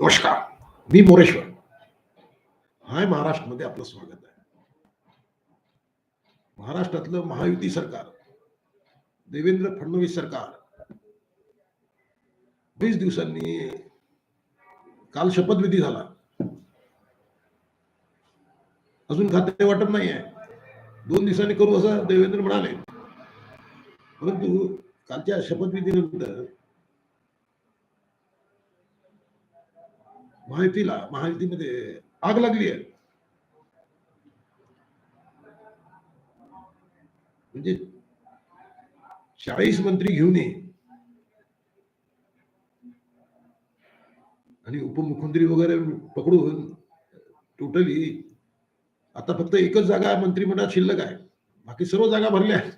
नमस्कार मी मोरेश्वर. हाय महाराष्ट्रमध्ये आपलं स्वागत आहे. महाराष्ट्रातलं महायुती सरकार देवेंद्र फडणवीस सरकार वीस दिवसांनी काल शपथविधी झाला. अजून खाते वाटप नाही आहे दोन दिवसांनी करू असं देवेंद्र म्हणाले. परंतु कालच्या शपथविधीनंतर महायुतीला महायुतीमध्ये आग लागली आहे. म्हणजे चाळीस मंत्री घेऊन ये. आणि उपमुख्यमंत्री वगैरे पकडून टोटली आता फक्त एकच जागा मंत्रिमंडळात शिल्लक आहे. बाकी सर्व जागा भरल्या आहेत.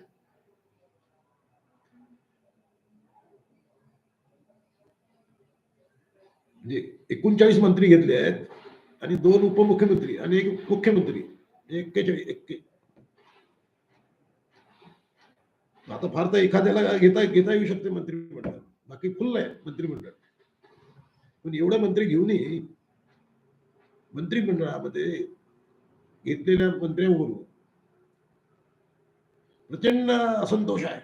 म्हणजे एकोणचाळीस मंत्री घेतले आहेत आणि दोन उपमुख्यमंत्री आणि एक मुख्यमंत्री. एक्केचाळीस एक्के आता फार तर एखाद्याला घेता घेता येऊ शकते मंत्रिमंडळ. बाकी फुल आहे मंत्रिमंडळ. पण एवढे मंत्री घेऊनही मंत्रिमंडळामध्ये घेतलेल्या मंत्र्यांवरून प्रचंड असंतोष आहे.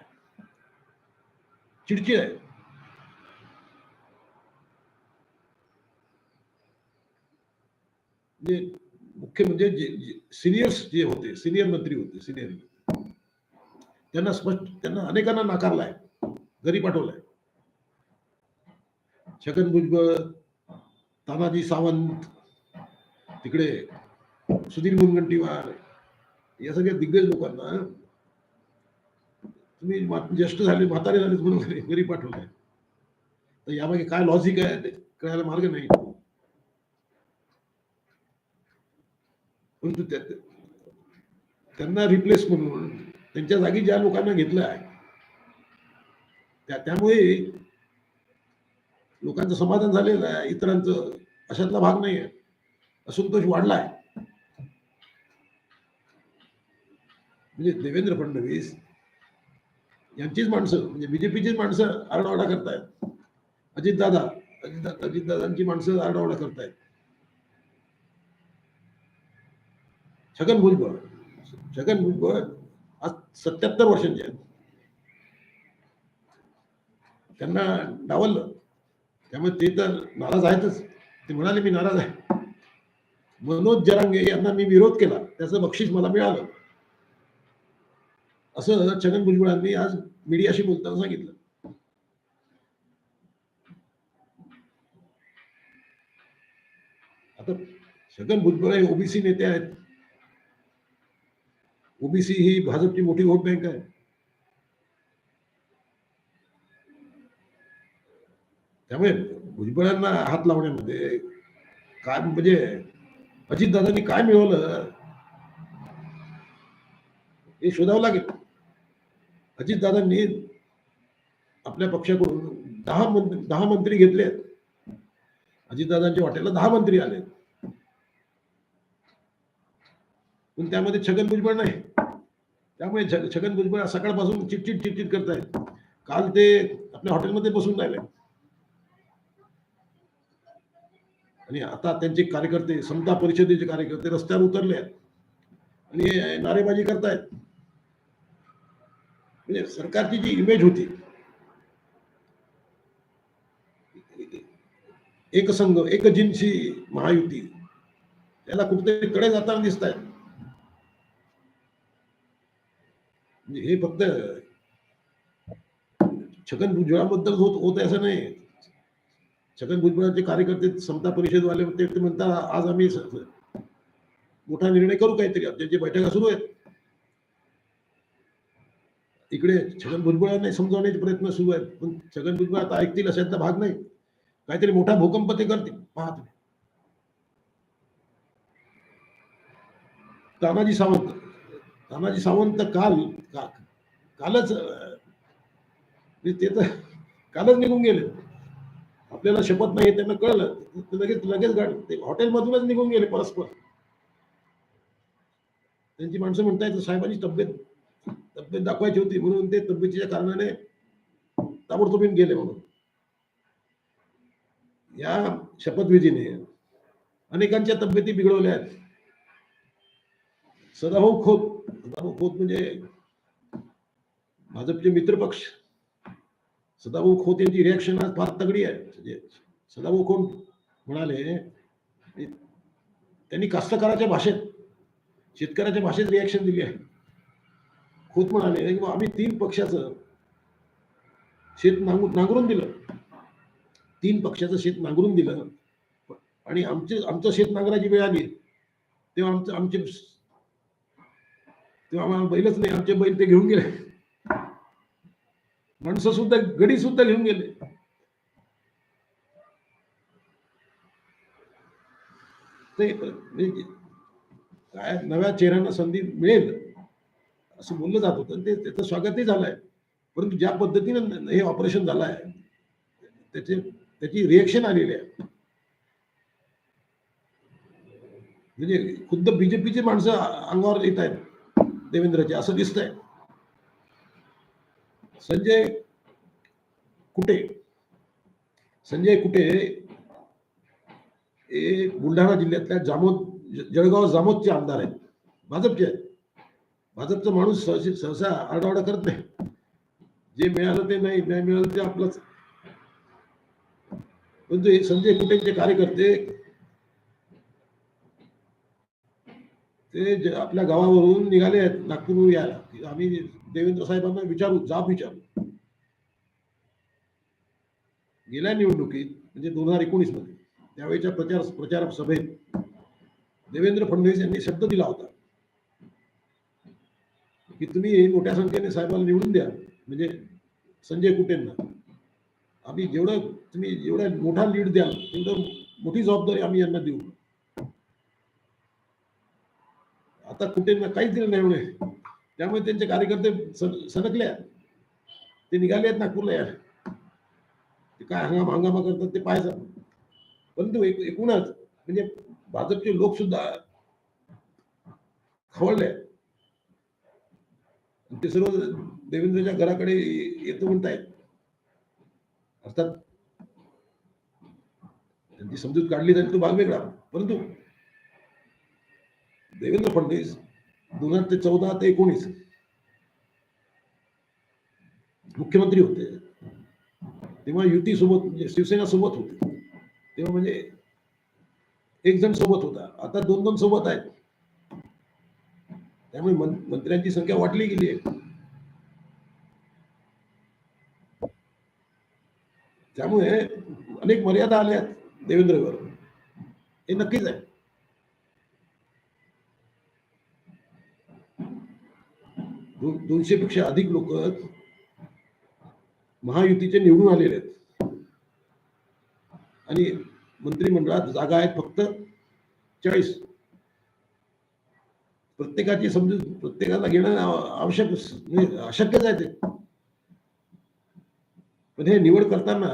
चिडचिड आहे. म्हणजे मुख्य म्हणजे सिनियर्स जे होते सिनियर मंत्री होते सिनियर त्यांना स्पष्ट, त्यांना अनेकांना नाकारलाय. घरी पाठवलाय. छगन भुजबळ, तानाजी सावंत, तिकडे सुधीर मुनगंटीवार, या सगळ्या दिग्गज लोकांना तुम्ही ज्येष्ठ झाले, म्हातारे झाले म्हणून घरी पाठवलंय. तर यामागे काय लॉजिक आहे ते? कळायला मार्ग नाही. परंतु त्यांना रिप्लेस म्हणून त्यांच्या जागी ज्या लोकांना घेतलं आहे त्या त्यामुळे लोकांचं समाधान झालेलं आहे इतरांचं अशातला भाग नाही आहे असंतोष वाढलाय. म्हणजे देवेंद्र फडणवीस यांचीच माणसं म्हणजे बीजेपीचीच माणसं आरडाओरडा करतायत. अजितदादा अजितदा अजितदादांची माणसं आरडाओरडा करतायत. छगन भुजबळ. छगन भुजबळ आज सत्याहत्तर वर्षांचे आहेत. त्यांना डावललं. त्यामुळे ते तर नाराज आहेतच. ते म्हणाले मी नाराज आहे. मनोज जरांगे यांना मी विरोध केला. त्याचं बक्षीस मला मिळालं. असं छगन भुजबळांनी आज मीडियाशी बोलताना सांगितलं. आता छगन भुजबळ हे ओबीसी नेते आहेत. ओबीसी ही भाजपची मोठी व्होट बँक आहे. त्यामुळे भुजबळांना हात लावण्यामध्ये काय म्हणजे अजितदादांनी काय मिळवलं हे शोधावं लागेल. अजितदादांनी आपल्या पक्षाकडून दहा मंत्री दहा मंत्री घेतले आहेत अजितदादांच्या वाटेला दहा मंत्री आले पण त्यामध्ये छगन भुजबळ नाही. त्यामुळे छगन भुजबळ सकाळपासून चिटचिट चिटचिट करतायत. काल ते आपल्या हॉटेलमध्ये बसून राहिले. आणि आता त्यांचे कार्यकर्ते समता परिषदेचे कार्यकर्ते रस्त्यावर उतरले आहेत. आणि नारेबाजी करतायत. म्हणजे सरकारची जी इमेज होती एक संघ एक जिन्सी महायुती त्याला कुठेतरी कडे जाताना दिसत आहेत म्हणजे म्हणजे हे फक्त छगन भुजबळाबद्दल होत होत असं नाही. छगन भुजबळाचे कार्यकर्ते समता परिषदवाले होते ते म्हणतात आज आम्ही मोठा निर्णय करू काहीतरी. त्यांची बैठका सुरू आहेत. इकडे छगन भुजबळांना समजावण्याचे प्रयत्न सुरू आहेत. पण छगन भुजबळ आता ऐकतील अशांचा भाग नाही. काहीतरी मोठा भूकंप ते करतील. पहा तुम्ही तानाजी सावंत तानाजी सावंत काल का- कालच ते तर कालच निघून गेले. आपल्याला शपथ नाही त्यांना कळलं. लगेच लगेच गाडी ते हॉटेलमधूनच निघून गेले परस्पर. त्यांची माणसं म्हणतायत साहेबांची तब्येत तब्येत दाखवायची होती म्हणून ते तब्येतीच्या कारणाने ताबडतोबीन गेले म्हणून. या शपथविधीने अनेकांच्या तब्येती बिघडवल्या आहेत. सदाभाऊ खोत सदाभाऊ खोत म्हणजे भाजपचे मित्रपक्ष सदाभाऊ खोत यांची रिॲक्शन आज फार तगडी आहे. म्हणजे सदाभाऊ खोत म्हणाले त्यांनी कास्तकाराच्या भाषेत शेतकऱ्याच्या भाषेत रिॲक्शन दिली आहे. खोत म्हणाले की आम्ही तीन पक्षाचं शेत नांगू नांगरून दिलं. तीन पक्षाचं शेत नांगरून दिलं. आणि आमचे आमचं शेत नांगराची वेळ आली. तेव्हा आमचं आमचे तेव्हा आम्हाला बैलच नाही आमचे बैल ते घेऊन गेले. माणसं सुद्धा गडी सुद्धा घेऊन गेले. ते काय नव्या चेहऱ्यांना संधी मिळेल असं बोललं जात होतं. ते त्याचं स्वागतही झालंय. परंतु ज्या पद्धतीनं हे ऑपरेशन झालं आहे त्याचे त्याची रिएक्शन आलेली आहे. म्हणजे खुद्द बीजेपीचे माणसं अंगावर येत आहेत देवेंद्रचे असं दिसतंय. संजय कुटे. संजय कुटे हे बुलढाणा जिल्ह्यातल्या जामोद जळगाव जामोदचे आमदार आहेत. भाजपचे आहेत. भाजपचा माणूस सहसा सहसा आरडाओरडा करत नाही. जे मिळालं ते नाही नाही मिळालं ते आपलंच. परंतु हे संजय कुटेंचे कार्यकर्ते ते आपल्या गावावरून निघाले आहेत नागपूरवरून यायला. आम्ही देवेंद्र साहेबांना विचारू जाब विचारू. गेल्या निवडणुकीत म्हणजे दोन हजार एकोणीसमध्ये त्यावेळेच्या प्रचार प्रचार सभेत देवेंद्र फडणवीस यांनी शब्द दिला होता. की तुम्ही मोठ्या संख्येने साहेबाला निवडून द्या म्हणजे संजय कुटेंना. आम्ही जेवढं तुम्ही जेवढा मोठा लीड द्याल तेवढं मोठी जबाबदारी आम्ही यांना देऊ. आता कुटेंना काहीच दिलं नाही एवढे त्यामुळे त्यांचे कार्यकर्ते सन- सनकले ते निघाले आहेत नागपूरला यार ते काय हंगाम हंगामा करतात ते पाहायचं. परंतु एकूणच म्हणजे भाजपचे लोक सुद्धा खवळले. आणि ते सर्व देवेंद्रच्या घराकडे येतो म्हणतायत. अर्थात त्यांची समजूत काढली जाईल तो भाग वेगळा. परंतु देवेंद्र फडणवीस दोन हजार ते चौदा ते एकोणीस मुख्यमंत्री होते. तेव्हा युती सोबत म्हणजे शिवसेना सोबत होते. तेव्हा म्हणजे एक जण सोबत होता. आता दोन दोन सोबत आहेत. त्यामुळे मंत्र्यांची संख्या वाटली गेली आहे. त्यामुळे अनेक मर्यादा आल्या देवेंद्रवर. हे नक्कीच आहे. दोनशे पेक्षा अधिक लोक महायुतीचे निवडून आलेले आहेत. आणि मंत्रिमंडळात जागा आहेत फक्त चाळीस. प्रत्येकाची समजूत प्रत्येकाला घेणं आवश्यक म्हणजे अशक्यच आहे ते. पण हे निवड करताना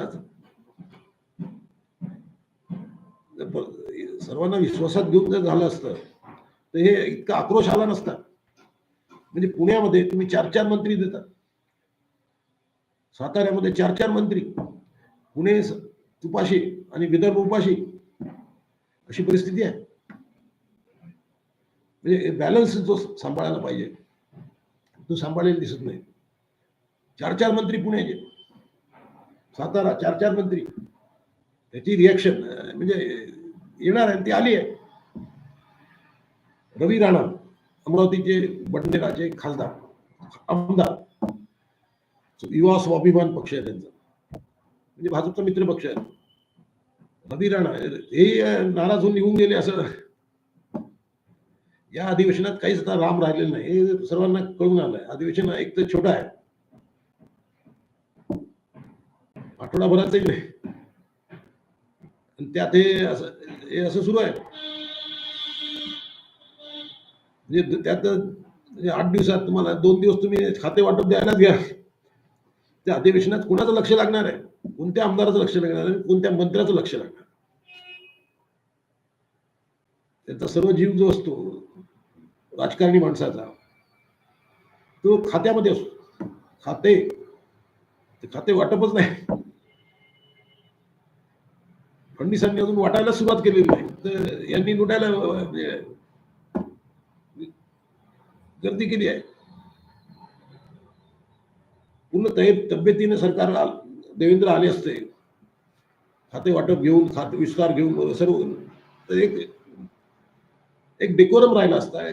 सर्वांना विश्वासात घेऊन जर झालं असतं तर हे इतका आक्रोश आला नसता. म्हणजे पुण्यामध्ये तुम्ही चार चार मंत्री देता साताऱ्यामध्ये चार चार मंत्री. पुणे उपाशी आणि विदर्भ उपाशी. अशी परिस्थिती आहे. म्हणजे बॅलन्स जो सांभाळायला पाहिजे तो सांभाळलेला दिसत नाही. चार चार मंत्री पुण्याचे. सातारा चार चार मंत्री. त्याची रिॲक्शन म्हणजे येणार आहे ती आली आहे. रवी राणा. अमरावतीचे बंडेराचे खासदार आमदार. युवा स्वाभिमान पक्ष आहे त्यांचा. म्हणजे भाजपचा मित्र पक्ष आहे. रवी राणा हे नाराज होऊन निघून गेले असं. या अधिवेशनात काहीच आता राम राहिलेलं नाही. हे सर्वांना कळून आलंय. अधिवेशन एक तर छोटा आहे. आठवडाभराचं नाही त्यात हे असं हे असं सुरू आहे. म्हणजे त्यात म्हणजे आठ दिवसात तुम्हाला दोन दिवस तुम्ही खाते वाटप द्यायलाच घ्या. त्या अधिवेशनात कुणाचं लक्ष लागणार आहे? कोणत्या आमदाराचं लक्ष लागणार आहे? कोणत्या मंत्र्याचं लक्ष लागणार त्याचा सर्व जीव जो असतो राजकारणी माणसाचा तो खात्यामध्ये असतो. खाते ते खाते वाटपच नाही. फडणवीसांनी अजून वाटायला सुरुवात केलेली नाही. तर यांनी लुटायला म्हणजे गर्दी केली आहे. पूर्ण तब्येतीने सरकार देवेंद्र आले असते. खाते वाटप घेऊन खाते विस्तार घेऊन सर्व तर एक एक डेकोरम राहिला असता.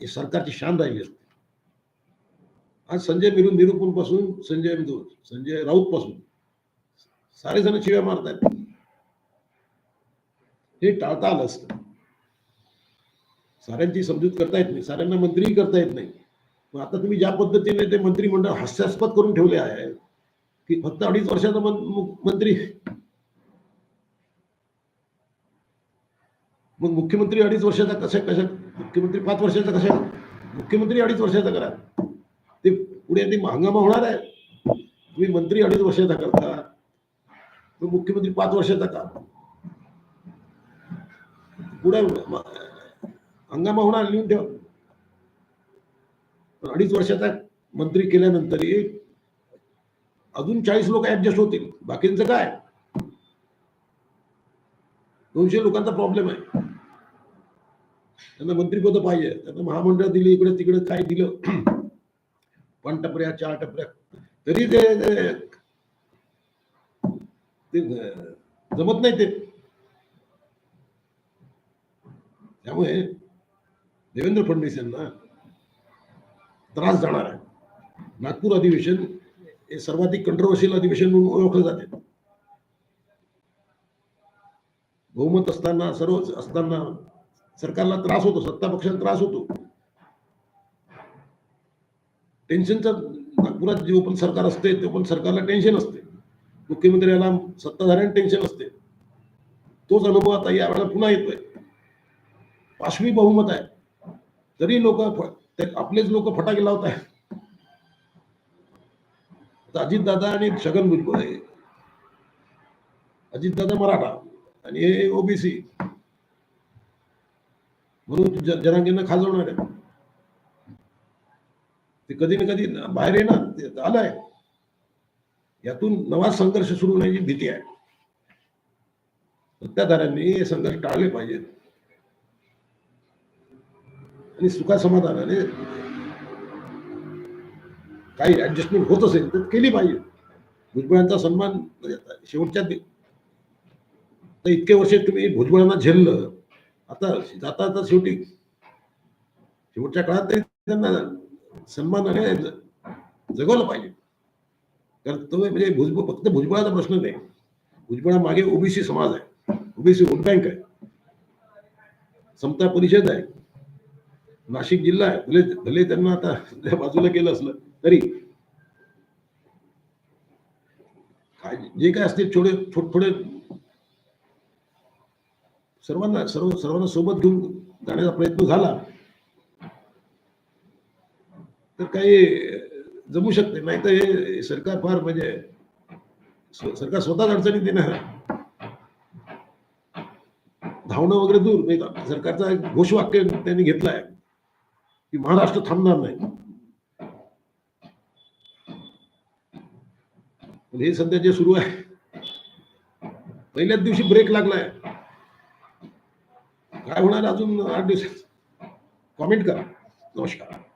हे सरकारची शान राहिली असते. आज संजय मिरून निरुपणपासून संजय संजय राऊत पासून सारे जण शिव्या मारतात हे टाळता आलं असतं. साऱ्यांची समजूत करता येत नाही साऱ्यांना मंत्रीही करता येत नाही. पण आता तुम्ही ज्या पद्धतीने ते मंत्रिमंडळ हास्यास्पद करून ठेवले आहे की फक्त अडीच वर्षाचा मंत्री. मग मुख्यमंत्री अडीच वर्षाचा कशा कशा मुख्यमंत्री पाच वर्षाचा कशा? मुख्यमंत्री अडीच वर्षाचा करा. ते पुढे ते हंगामा होणार आहे. तुम्ही मंत्री अडीच वर्षाचा करता मुख्यमंत्री पाच वर्षाचा का? पुढे हंगामा होणार लिहून ठेवा पण अडीच वर्षाचा मंत्री केल्यानंतरही अजून चाळीस लोक ऍडजस्ट होतील. बाकींचं काय? दोनशे लोकांचा प्रॉब्लेम आहे. त्यांना मंत्रीपद पाहिजे. त्यांना महामंडळ दिली इकडे तिकडे काय दिलं? पण टपऱ्या चार टपऱ्या. तरी ते जमत नाही ते. त्यामुळे देवेंद्र फडणवीस यांना त्रास जाणार आहे. नागपूर अधिवेशन हे सर्वाधिक कंट्रोवर्शियल अधिवेशन म्हणून ओळखलं जाते. बहुमत असताना सर्व असताना सरकारला त्रास होतो सत्ता पक्षाला त्रास होतो. टेन्शनचा नागपुरात जे पण सरकार असते ते पण सरकारला टेन्शन असते. मुख्यमंत्र्याला सत्ताधाऱ्यांना टेन्शन असते. तोच अनुभव आता यावेळेला पुन्हा येतोय. पाशवी बहुमत आहे. तरी लोक आपलेच लोक फटाके लावत आहेत अजित दादा आणि छगन भुजबळ हे अजित दादा मराठा आणि हे ओबीसी म्हणून जनांगींना खाजवणार आहे. ते कधी ना कधी बाहेर येणार ते आलंय यातून नवा संघर्ष सुरू होण्याची भीती आहे. सत्ताधाऱ्यांनी हे संघर्ष टाळले पाहिजेत. आणि सुखासमाधानाने काही ऍडजस्टमेंट होत असेल तर केली पाहिजे. भुजबळांचा सन्मान शेवटच्या आता इतके वर्ष तुम्ही भुजबळांना झेललं. आता जाता आता शेवटी शेवटच्या काळात तरी त्यांना सन्मानाने जगवलं पाहिजे. कारण तो म्हणजे भुजबळ फक्त भुजबळाचा प्रश्न नाही. भुजबळा मागे ओबीसी समाज आहे. ओबीसी वोट बँक आहे. समता परिषद आहे. नाशिक जिल्हा आहे. भले भले त्यांना आता त्या बाजूला केलं असलं तरी. काय जे काय असते छोटे थोडे थोडे सर्वांना सर्व सर्वांना सोबत घेऊन जाण्याचा प्रयत्न झाला तर काही जमू शकते. नाही तर हे सरकार फार म्हणजे सरकार स्वतःच अडचणीत देणार. धावणं वगैरे दूर. नाही का? सरकारचा घोषवाक्य त्यांनी घेतलाय. की महाराष्ट्र थांबणार नाही हे सध्या जे सुरू आहे पहिल्याच दिवशी ब्रेक लागलाय. काय होणार अजून? आठ दिवसात. कॉमेंट करा. नमस्कार.